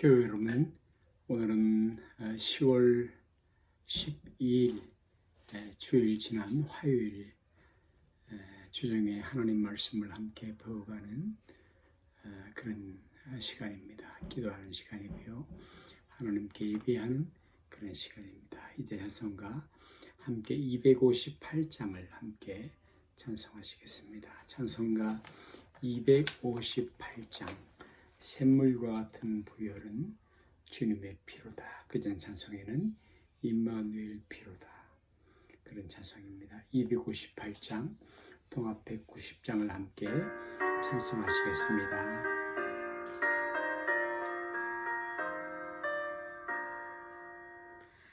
교회 여러분, 오늘은 10월 12일 주일 지난 화요일 에, 주중에 하나님 말씀을 함께 배워가는 어, 그런 시간입니다. 기도하는 시간이고요. 하나님께 예배하는 그런 시간입니다. 이제 찬송가 함께 258장을 함께 찬송하시겠습니다. 찬송가 258장 샘물과 같은 부혈은 주님의 피로다. 그전 찬송에는 임마누엘 피로다. 그런 찬송입니다. 258장 통합 190장을 함께 찬송하시겠습니다.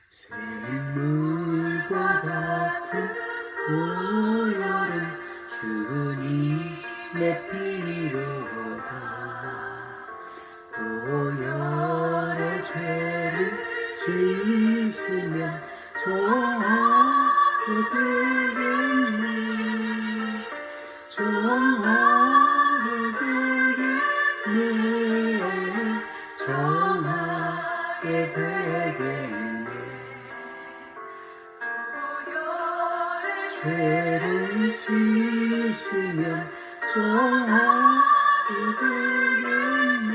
샘물과 같은 부혈은 주님의 피로 정하게 되겠네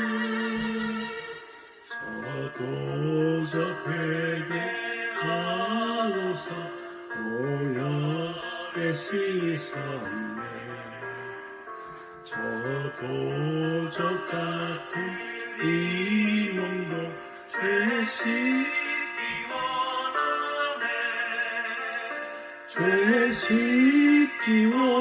저도 저 회개하고서 오열에 씻었네 저도 저 같은 이 몸도 죄 씻기 원하네. 죄 씻기 원하네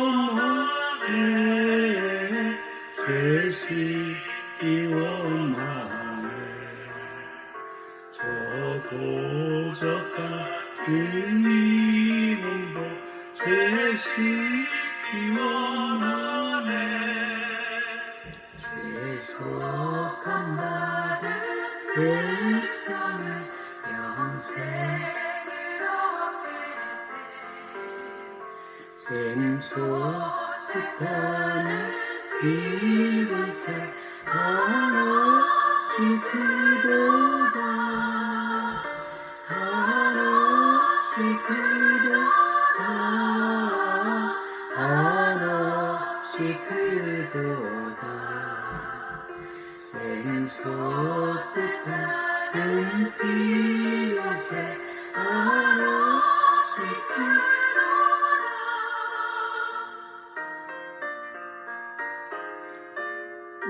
속한 받은 백성은 영생을 얻겠네 샘소 뜻하는 이곳에 한없이 그도다 한없이 그도다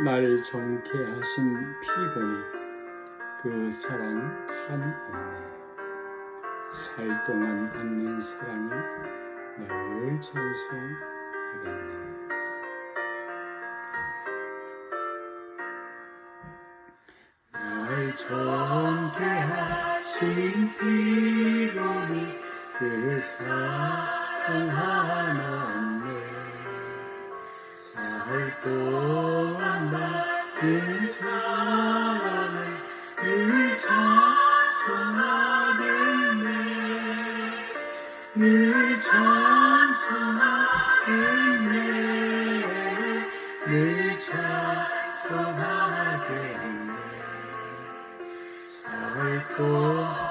날 정케 하신 피보니 그 사랑 한 없네. 살 동안 받는 사랑을 늘 찬송하겠네. 날 정케 하신 피보니 그 사랑 하나 없네 살 동안 받은 사랑을 늘 찬송하겠네 늘 찬송하겠네 늘 찬송하겠네 살동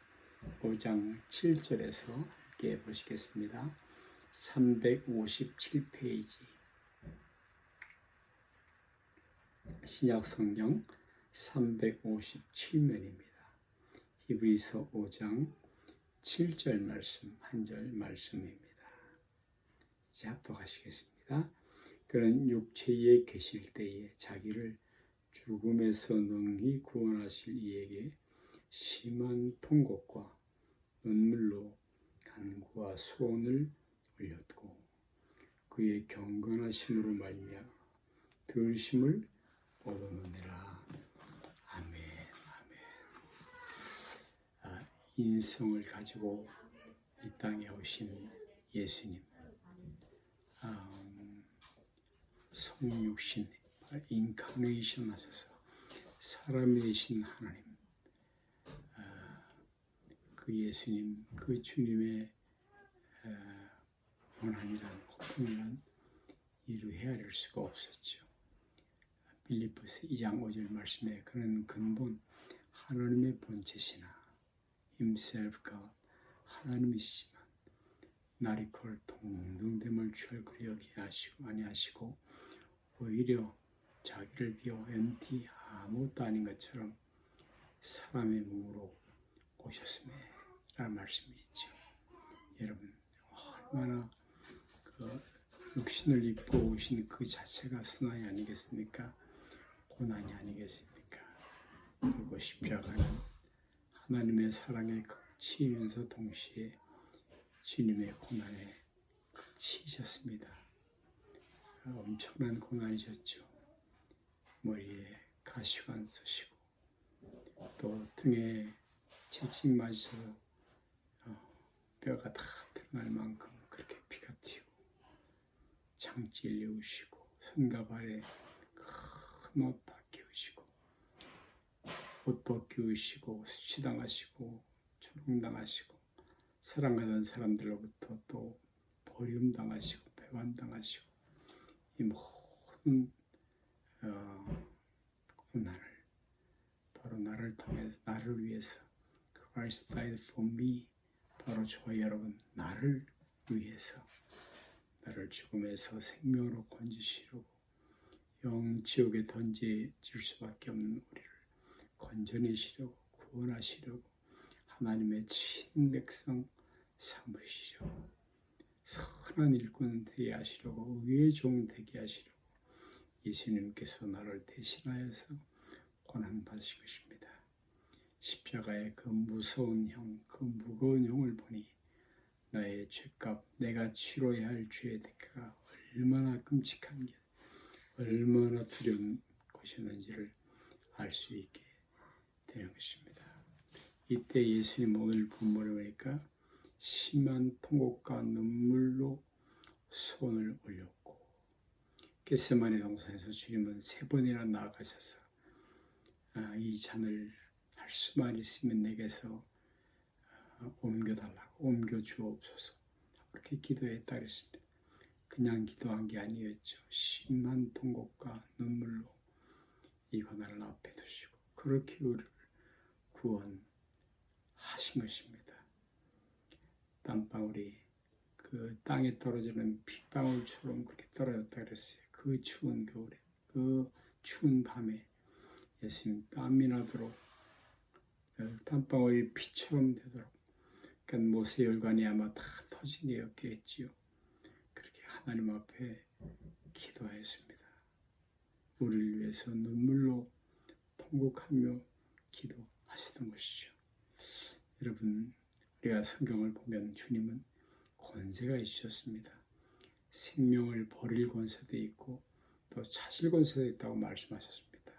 5장 7절에서 함께 보시겠습니다. 357페이지 신약 성경 357면입니다. 히브리서 5장 7절 말씀, 한 절 말씀입니다. 이제 합독하시겠습니다. 그런 육체에 계실 때에 자기를 죽음에서 능히 구원하실 이에게 심한 통곡과 눈물로 간구와 소원을 올렸고 그의 경건하심으로 말미암아 들으심을 얻어느니라. 아멘, 아멘. 아, 인성을 가지고 이 땅에 오신 예수님, 아, 성육신, 인카네이션 하셔서 사람이 되신 하나님, 아, 그 예수님, 그 주님의 아, 원한이란 고통이란 이루 헤아릴 수가 없었죠. 빌리포스 2장 5절 말씀에 그는 근본 하나님의 본체시나 himself가 하나님이시지만 나리콜 동등됨을 철그리 여기 하시고 아니하시고 오히려 자기를 비워 MT 아무것도 아닌 것처럼 사람의 몸으로 오셨음에 라는 말씀이 있죠. 여러분 얼마나 그 육신을 입고 오신 그 자체가 순환이 아니겠습니까? 고난이 아니겠습니까? 그리고 십자가는 하나님의 사랑의 극치이면서 동시에 주님의 고난의 극치이셨습니다. 엄청난 고난이셨죠. 머리에 가시관 쓰시고 또 등에 채찍 맞으셔서 어, 뼈가 다 드러날 만큼 그렇게 피가 튀고 창질 내우시고 손과 발에 큰옷 벗기우시고 옷 벗기우시고 수치당하시고 조롱당하시고 사랑하던 사람들로부터 또 버림당하시고 배반당하시고 이 모든 어, 고난을 바로 나를 통해 나를 위해서 Christ died for me 바로 저와 여러분 나를 위해서 나를 죽음에서 생명으로 건지시려고 영 지옥에 던져질 수밖에 없는 우리를 건져내시려고 구원하시려고 하나님의 친 백성 삼으시려고 선한 일꾼 되게 하시려고 의의 종 되게 하시려고 예수님께서 나를 대신하여서 고난 받으신 것입니다. 십자가의 그 무서운 형, 그 무거운 형을 보니 나의 죄값, 내가 치러야 할 죄의 대가가 얼마나 끔찍한 게, 얼마나 두려운 것이었는지를 알 수 있게 되는 것입니다. 이때 예수님 오늘 본문에 보니까 심한 통곡과 눈물로 손을 올렸고 겟세마네 동산에서 주님은 세 번이나 나아가셔서 아, 이 잔을 할 수만 있으면 내게서 아, 옮겨달라고 옮겨주옵소서 그렇게 기도했다 그랬습니다. 그냥 기도한 게 아니었죠. 심한 통곡과 눈물로 이 고난을 앞에 두시고 그렇게 우리를 구원하신 것입니다. 땀방울이 그 땅에 떨어지는 핏방울처럼 그렇게 떨어졌다 그랬어요. 그 추운 겨울에, 그 추운 밤에 예수님 땀이 나도록 그 땀방울이 피처럼 되도록 그러니까 모세 열관이 아마 다 터진 게였겠지요. 그렇게 하나님 앞에 기도하였습니다. 우리를 위해서 눈물로 통곡하며 기도하시던 것이죠. 여러분, 우리가 성경을 보면 주님은 권세가 있으셨습니다. 생명을 버릴 권세도 있고 또 찾을 권세도 있다고 말씀하셨습니다.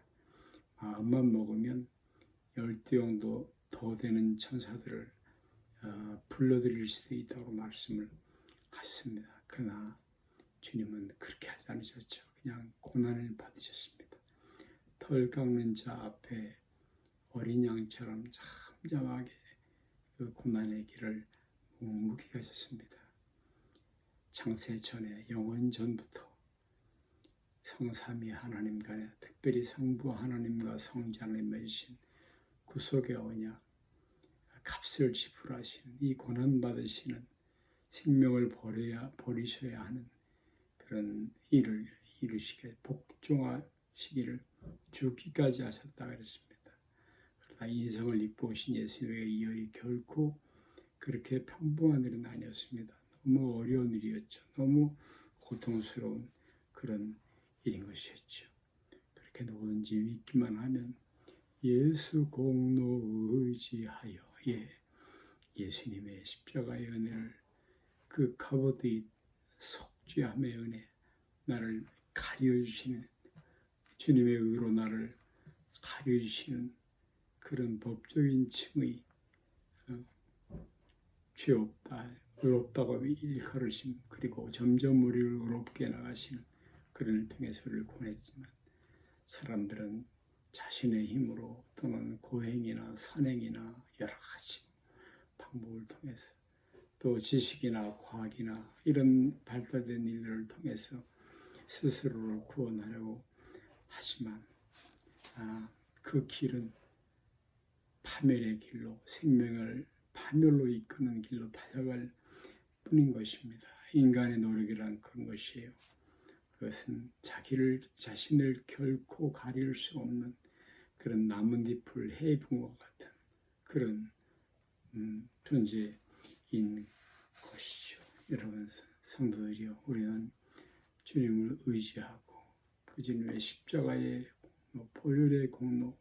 마음만 먹으면 열두 영도 더 되는 천사들을 어, 불러들일 수도 있다고 말씀을 하셨습니다. 그러나 주님은 그렇게 하지 않으셨죠. 그냥 고난을 받으셨습니다. 털 깎는 자 앞에 어린 양처럼 잠잠하게 그 고난의 길을 묵묵히 가셨습니다. 창세 전에 영원 전부터 성삼위 하나님 간에 특별히 성부 하나님과 성자를 맺으신 구속의 언약 값을 지불하시는 이 고난 받으시는 생명을 버려야 버리셔야 하는 그런 일을 이루시게 복종하시기를 죽기까지 하셨다 그랬습니다. 그러나 인성을 입고 오신 예수님의 이어이 결코 그렇게 평범한 일은 아니었습니다. 너무 어려운 일이었죠. 너무 고통스러운 그런 일인 것이었죠. 그렇게 누구든지 믿기만 하면 예수 공로 의지하여 예 예수님의 십자가의 은혜를 그 카보드의 속죄함의 은혜 나를 가려주시는 주님의 의로 나를 가려주시는 그런 법적인 층의 어, 죄 없다 의롭다고 일컬으심 그리고 점점 우리를 의롭게 나가시는 그런 을 통해서 를 권했지만 사람들은 자신의 힘으로 또는 고행이나 선행이나 여러 가지 방법을 통해서 또 지식이나 과학이나 이런 발달된 일들을 통해서 스스로를 구원하려고 하지만 아, 그 길은 파멸의 길로 생명을 파멸로 이끄는 길로 달려갈 뿐인 것입니다. 인간의 노력이란 그런 것이에요. 그것은 자기를 자신을 결코 가릴 수 없는 그런 나뭇잎을 해붕어 같은 그런 음, 존재인 것이죠. 여러분 성도들이요, 우리는 주님을 의지하고 그 주님의 십자가의 공로, 보혈의 공로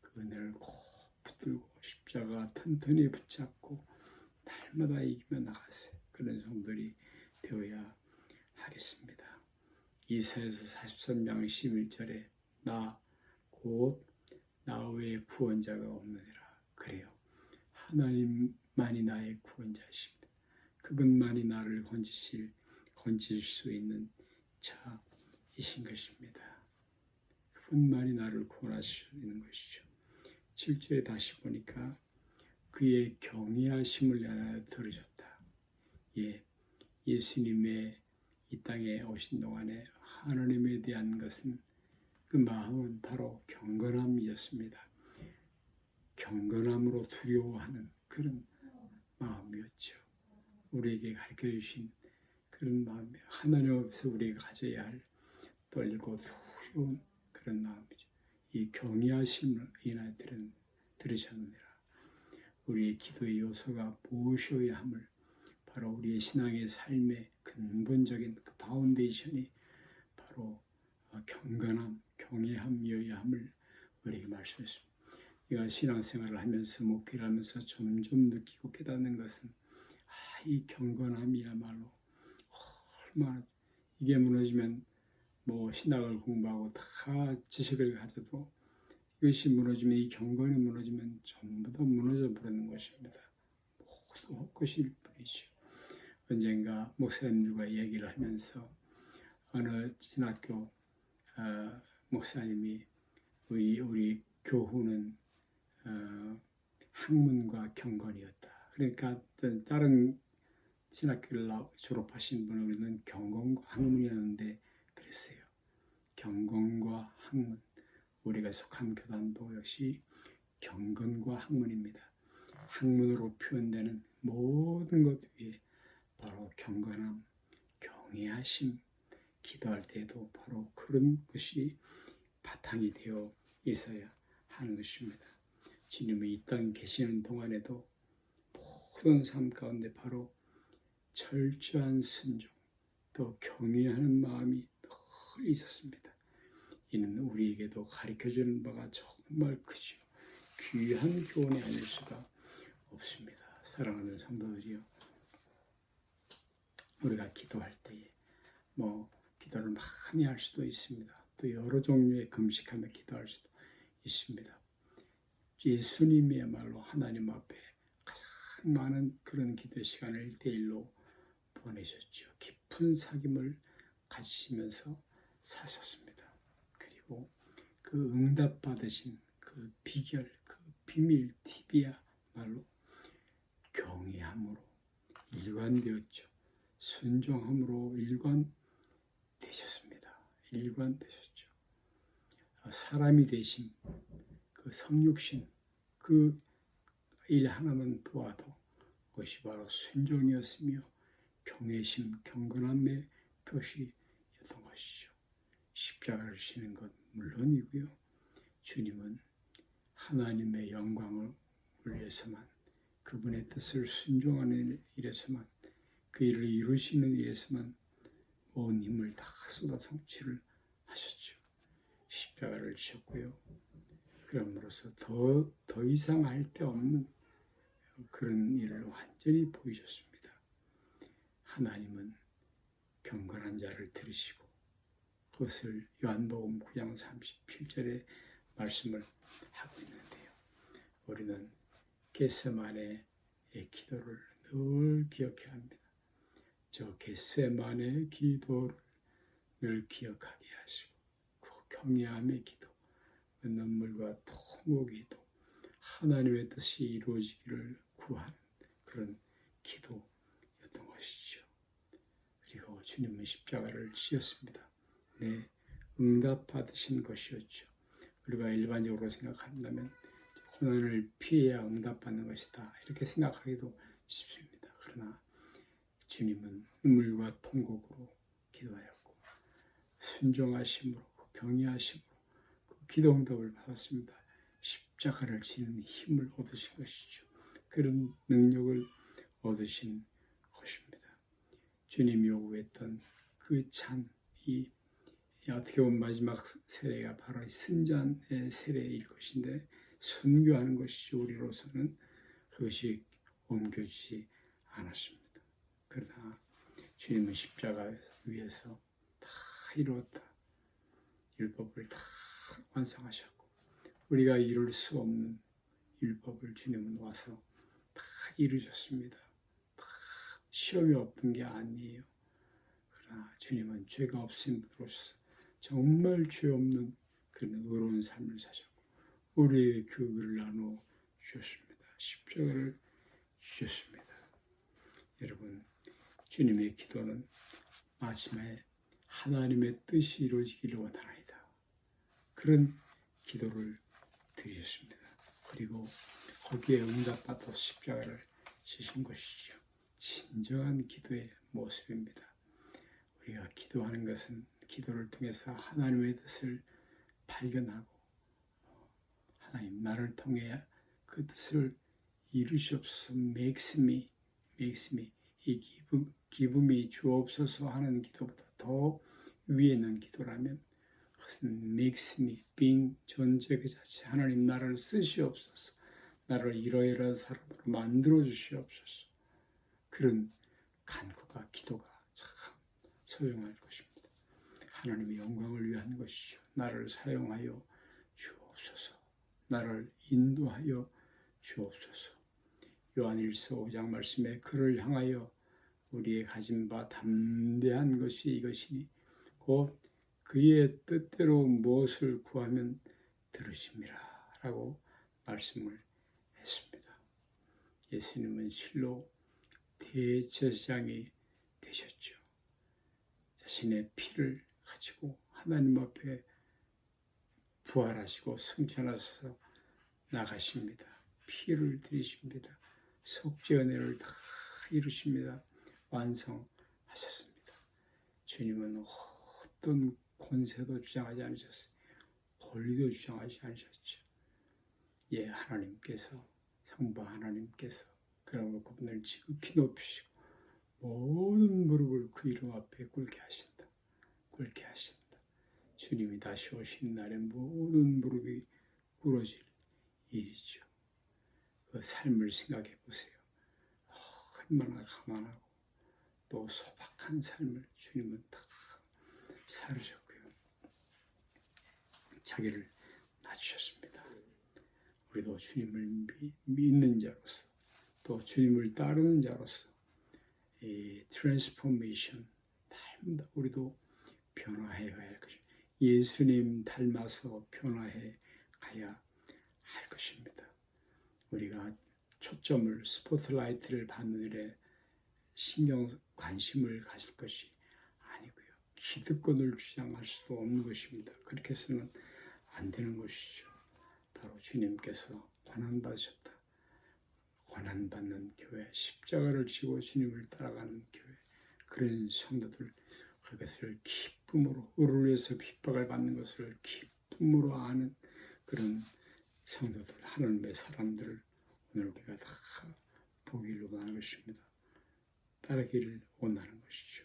그 은혜를 꼭 붙들고 십자가 튼튼히 붙잡고 날마다 이기며 나가세요. 그런 성들이 되어야 하겠습니다. 이사에서 43장 11절에 나 곧 나 외에 구원자가 없느니라 그래요. 하나님만이 나의 구원자십니다. 그분만이 나를 건지실 건질 수 있는 자이신 것입니다. 그분만이 나를 구원할 수 있는 것이죠. 7절에 다시 보니까 그의 경외하심을 인하여 들으셨다. 예, 예수님의 이 땅에 오신 동안에 하나님에 대한 것은 그 마음은 바로 경건함이었습니다. 경건함으로 두려워하는 그런 마음이었죠. 우리에게 가르쳐 주신 그런 마음이 하나님 앞에서 우리가 가져야 할 떨리고 두려운 그런 마음이죠. 이 경외하심을 인하여 들은, 들으셨느니라. 우리의 기도의 요소가 무엇이어야 함을 바로 우리의 신앙의 삶의 근본적인 그 파운데이션이 바로 경건함, 경외함이어야 함을 우리에게 말씀했습니다. 우리가 신앙생활을 하면서 목회를 하면서 점점 느끼고 깨닫는 것은 아, 이 경건함이야말로 얼마나 이게 무너지면 뭐 신학을 공부하고 다 지식을 가져도 이것이 무너지면 이 경건이 무너지면 전부 다 무너져 버리는 것입니다. 모두 헛것일 뿐이죠. 언젠가 목사님들과 얘기를 하면서 어느 신학교 어, 목사님이 우리, 우리 교훈은 어, 학문과 경건이었다. 그러니까 다른 신학교를 졸업하신 분은 우리는 경건과 학문이었는데 그랬어요. 경건과 학문. 우리가 속한 교단도 역시 경건과 학문입니다. 학문으로 표현되는 모든 것 위에 바로 경건함, 경외하심, 기도할 때도 바로 그런 것이 바탕이 되어 있어야 하는 것입니다. 주님이 이 땅에 계시는 동안에도 모든 삶 가운데 바로 철저한 순종, 또 경외하는 마음이 늘 있었습니다. 이는 우리에게도 가르쳐주는 바가 정말 크죠. 귀한 교훈이 아닐 수가 없습니다. 사랑하는 성도들이요. 우리가 기도할 때에 뭐 기도를 많이 할 수도 있습니다. 또 여러 종류의 금식하며 기도할 수도 있습니다. 예수님이야말로 하나님 앞에 가장 많은 그런 기도 시간을 1대1로 보내셨죠. 깊은 사귐을 가지시면서 사셨습니다. 그리고 그 응답 받으신 그 비결, 그 비밀 팁이야말로 경외함으로 일관되었죠. 순종함으로 일관되셨습니다. 일관되셨죠. 사람이 되신 그 성육신 그 일 하나만 보아도 그것이 바로 순종이었으며 경외심, 경건함의 표시였던 것이죠. 십자가를 지는 것 물론이고요. 주님은 하나님의 영광을 위해서만 그분의 뜻을 순종하는 일에서만 그 일을 이루시는 일에서만 온 힘을 다 쏟아 성취를. 십자가를 지셨고요. 그럼으로써 더, 더 이상 할 데 없는 그런 일을 완전히 보이셨습니다. 하나님은 경건한 자를 들으시고 그것을 요한복음 9장 37절의 말씀을 하고 있는데요. 우리는 겟세만의 기도를 늘 기억해야 합니다. 저 겟세만의 기도를 늘 기억하게 하시고 그 경외함의 기도, 그 눈물과 통곡의 기도, 하나님의 뜻이 이루어지기를 구하는 그런 기도였던 것이죠. 그리고 주님은 십자가를 지었습니다. 네, 응답 받으신 것이었죠. 우리가 일반적으로 생각한다면 고난을 피해야 응답받는 것이다. 이렇게 생각하기도 쉽습니다. 그러나 주님은 눈물과 통곡으로 기도하였고 순종하심으로 경외하심으로 그 기도 응답을 받았습니다. 십자가를 지는 힘을 얻으신 것이죠. 그런 능력을 얻으신 것입니다. 주님이 요구했던 그 찬, 이 어떻게 보면 마지막 세례가 바로 승전의 세례일 것인데 순교하는 것이 우리로서는 그것이 옮겨지지 않았습니다. 그러나 주님은 십자가 위에서 다 이루었다. 율법을 다 완성하셨고 우리가 이룰 수 없는 율법을 주님은 와서 다 이루셨습니다. 다 시험이 없던 게 아니에요. 그러나 주님은 죄가 없인 분으로서 정말 죄 없는 그런 의로운 삶을 사셨고 우리의 교육을 나눠 주셨습니다. 십자가를 주셨습니다. 여러분 주님의 기도는 마지막에 하나님의 뜻이 이루어지기를 원하나이다. 그런 기도를 드리셨습니다. 그리고 거기에 응답받아서 십자가를 지신 것이죠. 진정한 기도의 모습입니다. 우리가 기도하는 것은 기도를 통해서 하나님의 뜻을 발견하고 하나님 나를 통해 그 뜻을 이루시옵소서 makes me 이 기쁨, 기쁨이 주옵소서 하는 기도보다 더 위에 있는 기도라면 makes me being 존재 그 자체 하나님 나를 쓰시옵소서 나를 이러이러한 사람으로 만들어 주시옵소서 그런 간구가 기도가 참 소중할 것입니다. 하나님의 영광을 위한 것이죠. 나를 사용하여 주옵소서. 나를 인도하여 주옵소서. 요한일서 5장 말씀에 그를 향하여 우리의 가진 바 담대한 것이 이것이니 곧 그의 뜻대로 무엇을 구하면 들으심이라 라고 말씀을 했습니다. 예수님은 실로 대제사장이 되셨죠. 자신의 피를 가지고 하나님 앞에 부활하시고 승천하셔서 나가십니다. 피를 드리십니다. 속죄 은혜를 다 이루십니다. 완성하셨습니다. 주님은 어떤 권세도 주장하지 않으셨어요. 권리도 주장하지 않으셨죠. 예, 하나님께서 성부 하나님께서 그러므로 그분을 지극히 높이시고 모든 무릎을 그 이름 앞에 꿇게 하신다. 꿇게 하신다. 주님이 다시 오신 날에 모든 무릎이 꿇어질 일이죠. 그 삶을 생각해 보세요. 얼마나 가만하고 또 소박한 삶을 주님은 다 살으셨고요. 자기를 낮추셨습니다. 우리도 주님을 미, 믿는 자로서 또 주님을 따르는 자로서 이 트랜스포메이션 닮다 우리도 변화해 가야 할 것입니다. 예수님 닮아서 변화해 가야 할 것입니다. 우리가 초점을 스포트라이트를 받는 일에 신경 관심을 가질 것이 아니고요. 기득권을 주장할 수도 없는 것입니다. 그렇게 해서는 안 되는 것이죠. 바로 주님께서 고난 받으셨다. 고난 받는 교회, 십자가를 지고 주님을 따라가는 교회, 그런 성도들 그것을 기쁨으로 의를 위해서 핍박을 받는 것을 기쁨으로 아는 그런 성도들, 하나님의 사람들을 오늘 우리가 다 보기를 원하는 것입니다. 따르기를 원하는 것이죠.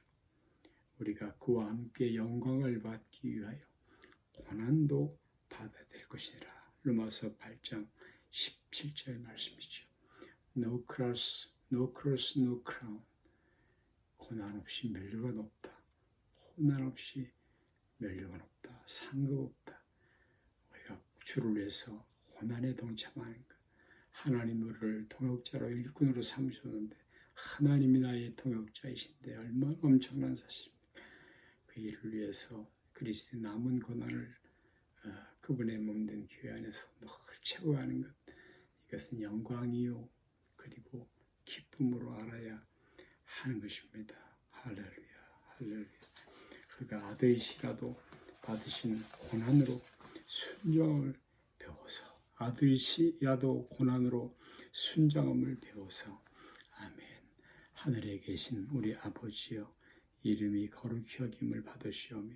우리가 그와 함께 영광을 받기 위하여 고난도 받아야 될 것이라. 로마서 8장 17절 말씀이죠. No cross, no cross, no crown. 고난 없이 멸류가 높다. 고난 없이 멸류가 높다. 상급 없다. 우리가 주를 위해서 고난에 동참하는 것. 하나님 우리를 동역자로 일꾼으로 삼으셨는데 하나님이 나의 동역자이신데 얼마나 엄청난 사실입니까? 그 일을 위해서 그리스도 남은 고난을 어, 그분의 몸된 교회 안에서 늘 채워가는 것 이것은 영광이요 그리고 기쁨으로 알아야 하는 것입니다. 할렐루야, 할렐루야. 그가 아들이시라도 받으신 고난으로 순종을 배워서 아들이시라도 고난으로 순종함을 배워서 아멘. 하늘에 계신 우리 아버지여 이름이 거룩히 여김을 받으시오며